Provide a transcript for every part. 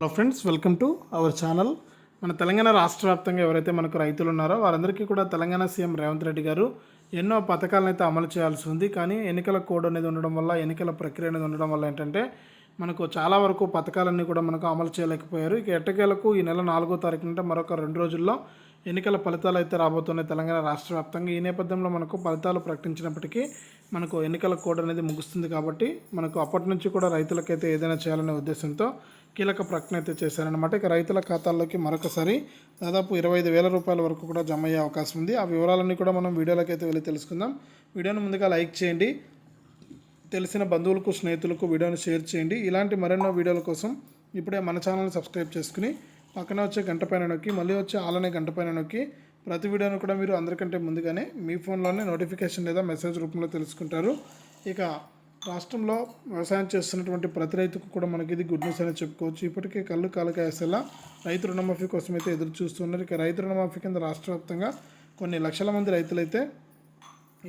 Hello friends welcome to our channel మన తెలంగాణ రాష్ట్ర వ్యాప్తంగా ఎవరైతే మనకు రైతులు ఉన్నారో వారందరికీ కూడా తెలంగాణ సీఎం రేవంత్ రెడ్డి గారు ఎన్నో పథకాలను అయితే అమలు చేయాల్సి ఉంది. కానీ ఎన్నికల కోడ్ అనేది ఉండడం వల్ల ఎన్నికల ప్రక్రియ అనేది ఉండడం వల్ల ఏంటంటే మనకు చాలా వరకు పథకాలన్నీ కూడా మనకు అమలు చేయలేకపోయారు. ఇక ఎట్టకేలకు ఈ నెల నాలుగో తారీఖు నుండి మరొక రెండు రోజుల్లో ఎన్నికల ఫలితాలు అయితే రాబోతున్నాయి తెలంగాణ రాష్ట్ర వ్యాప్తంగా. ఈ నేపథ్యంలో మనకు ఫలితాలు ప్రకటించినప్పటికీ మనకు ఎన్నికల కోడ్ అనేది ముగుస్తుంది కాబట్టి మనకు అప్పటి నుంచి కూడా రైతులకైతే ఏదైనా చేయాలనే ఉద్దేశంతో కీలక ప్రకటన అయితే చేశారనమాట ఇక రైతుల ఖాతాల్లోకి మరొకసారి దాదాపు ఇరవై ఐదు వేల రూపాయల వరకు కూడా జమ అయ్యే అవకాశం ఉంది. ఆ వివరాలన్నీ కూడా మనం వీడియోలోకి అయితే వెళ్ళి తెలుసుకుందాం. వీడియోను ముందుగా లైక్ చేయండి. తెలిసిన బంధువులకు స్నేహితులకు వీడియోను షేర్ చేయండి. ఇలాంటి మరెన్నో వీడియోల కోసం ఇప్పుడే మన ఛానల్ని సబ్స్క్రైబ్ చేసుకుని పక్కన వచ్చే గంట పైన నొక్కి మళ్ళీ వచ్చే ఆలనే గంట పైన నొక్కి ప్రతి వీడియోను కూడా మీరు అందరికంటే ముందుగానే మీ ఫోన్లోనే నోటిఫికేషన్ లేదా మెసేజ్ రూపంలో తెలుసుకుంటారు. ఇక రాష్ట్రంలో వ్యవసాయం చేస్తున్నటువంటి ప్రతి రైతుకు కూడా మనకి ఇది గుడ్ న్యూస్ అనేది చెప్పుకోవచ్చు. ఇప్పటికే కళ్ళు కాలకాయసేలా రైతు రుణమాఫీ కోసం అయితే ఎదురు చూస్తున్నారు. ఇక రైతు రుణమాఫీ కింద రాష్ట్ర వ్యాప్తంగా కొన్ని లక్షల మంది రైతులైతే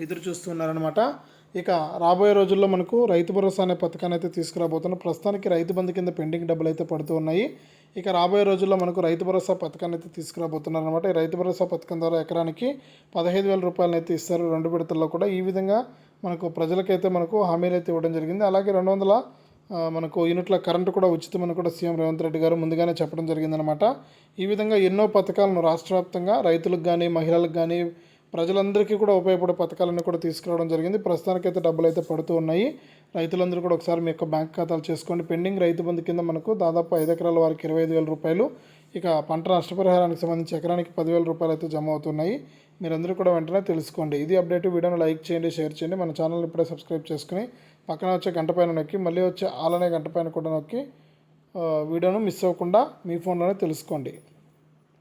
ఎదురు చూస్తున్నారనమాట ఇక రాబోయే రోజుల్లో మనకు రైతు భరోసా అనే పథకాన్ని అయితే తీసుకురాబోతున్నాం ప్రస్తుతానికి రైతు బంధు కింద పెండింగ్ డబ్బులు అయితే పడుతూ ఉన్నాయి. ఇక రాబోయే రోజుల్లో మనకు రైతు భరోసా పథకాన్ని అయితే తీసుకురాబోతున్నారు అనమాట ఈ రైతు భరోసా పథకం ద్వారా ఎకరానికి పదహైదు వేల రూపాయలను అయితే ఇస్తారు. రెండు విడతల్లో కూడా ఈ విధంగా మనకు ప్రజలకైతే మనకు హామీలు అయితే ఇవ్వడం జరిగింది. అలాగే రెండు వందల మనకు యూనిట్ల కరెంటు కూడా ఉచితమని కూడా సీఎం రేవంత్ రెడ్డి గారు ముందుగానే చెప్పడం జరిగిందనమాట ఈ విధంగా ఎన్నో పథకాలను రాష్ట్ర వ్యాప్తంగా రైతులకు కానీ మహిళలకు కానీ ప్రజలందరికీ కూడా ఉపయోగపడే పథకాలన్నీ కూడా తీసుకురావడం జరిగింది. ప్రస్తుతానికైతే డబ్బులు అయితే పడుతూ ఉన్నాయి. రైతులందరూ కూడా ఒకసారి మీ యొక్క బ్యాంక్ ఖాతాలు చేసుకోండి. పెండింగ్ రైతు బంధు కింద మనకు దాదాపు ఐదు ఎకరాల వారికి ఇరవై ఐదు వేల రూపాయలు ఇక పంట నష్టపరిహారానికి సంబంధించి ఎకరానికి పదివేల రూపాయలు అయితే జమ అవుతున్నాయి. మీరందరూ కూడా వెంటనే తెలుసుకోండి. ఇది అప్డేట్ వీడియోను లైక్ చేయండి షేర్ చేయండి. మన ఛానల్ ఇప్పుడే సబ్స్క్రైబ్ చేసుకుని పక్కన వచ్చే గంట పైన నొక్కి మళ్ళీ వచ్చే ఆలనే గంట పైన కూడా నొక్కి వీడియోను మిస్ అవ్వకుండా మీ ఫోన్లోనే తెలుసుకోండి.